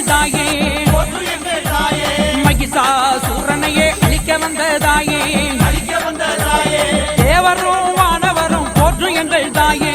எங்கள் தாயே. மகிஷாசூரனையே அழிக்க வந்த தாயே. தேவரும் வானவரும் போற்று எங்கள் தாயே.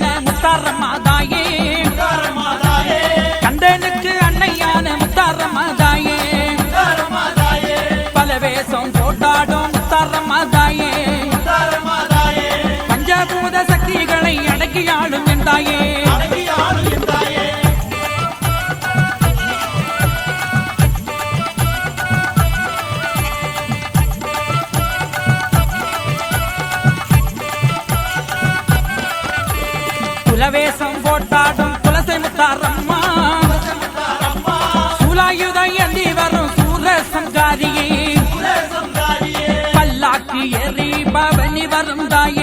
தாயான முத்தாரம்மா தாயே கந்தனுக்கு அன்னையான முத்தாரம்மா தாயே பல வேஷம் போட்டாடும் முத்தாரம்மா தாயே பஞ்சபூத சக்திகளை அடக்கி ஆளும் என் தாயே குலவேஷம் போட்டாடும் குலசை முத்தாரம்மா. சூலாயுத ஏந்தி வரும் சூர சங்காரியே பல்லாக்கு எறி பவனி வரும் தாயே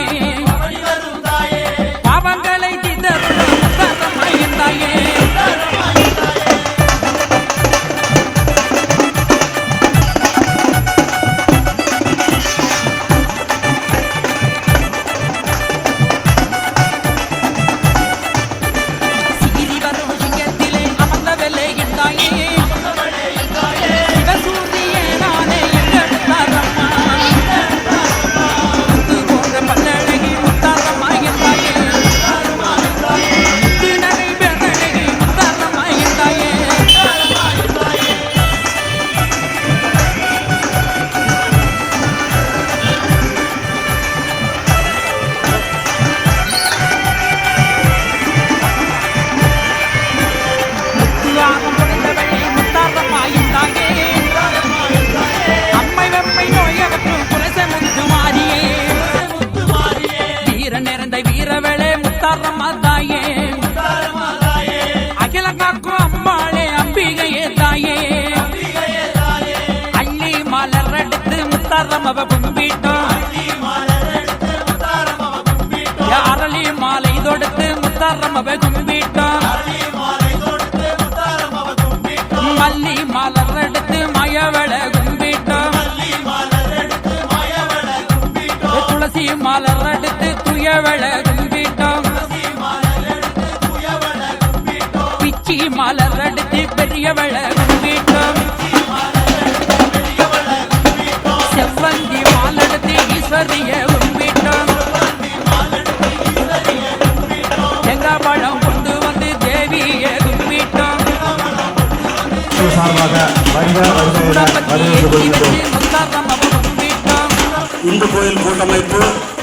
முத்தாரம்மவ கும்பிட்டோம் மல்லி மலர் எடுத்து மயவள கும்பிட்டோம் துளசி மலர் எடுத்து துயவள கும்பிட்டோம் பிச்சி மலர் எடுத்து பெரியவள கும்பிட்டோம் சார்பாக வருக வருகிறது கொள்கிறோம் இந்து கோயில் கூட்டமைப்பு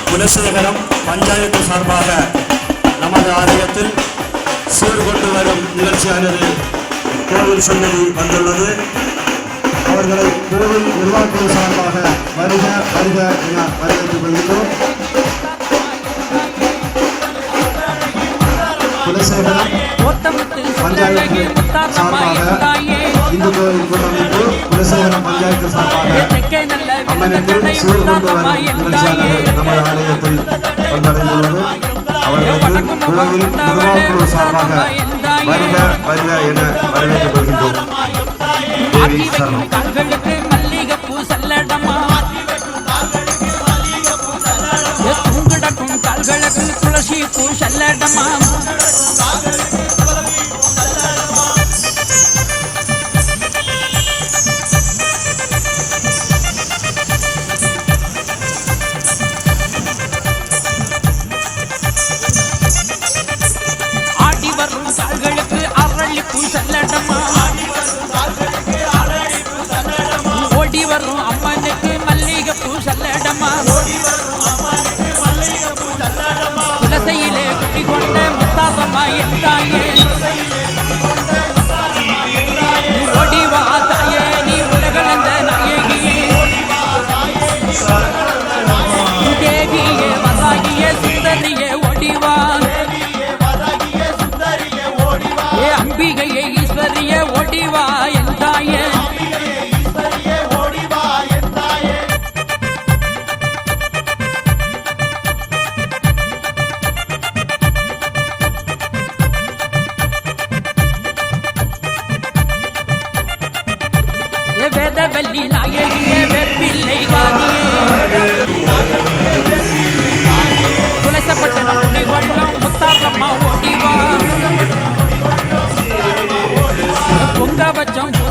குலசேகரம் பஞ்சாயத்து சார்பாக நமது ஆலயத்தில் சீர்கொண்டு வரும் நிகழ்ச்சியானது கோவில் சந்தையில் வந்துள்ளது. அவர்களை கோவில் நிர்வாகத்தின் சார்பாக வருக வருக என வரவேற்றுக் கொள்கிறோம் குலசேகரன் பஞ்சாயத்து சார்பாக இந்து கோவில் கூட்டமைப்பு குலசேகரம் பஞ்சாயத்து சார்பாக அம்மனுக்கு சூழ்நிலை நமது ஆலயத்தில் வந்தடைந்துள்ளது. அவர்களுக்கு உலகில் முதலாவது சார்பாக வருக வருக என வரவேற்கப்படுகின்றோம். தேவி சரணம். மல்லிகப்பூ சல்லடமா. jump.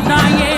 dying.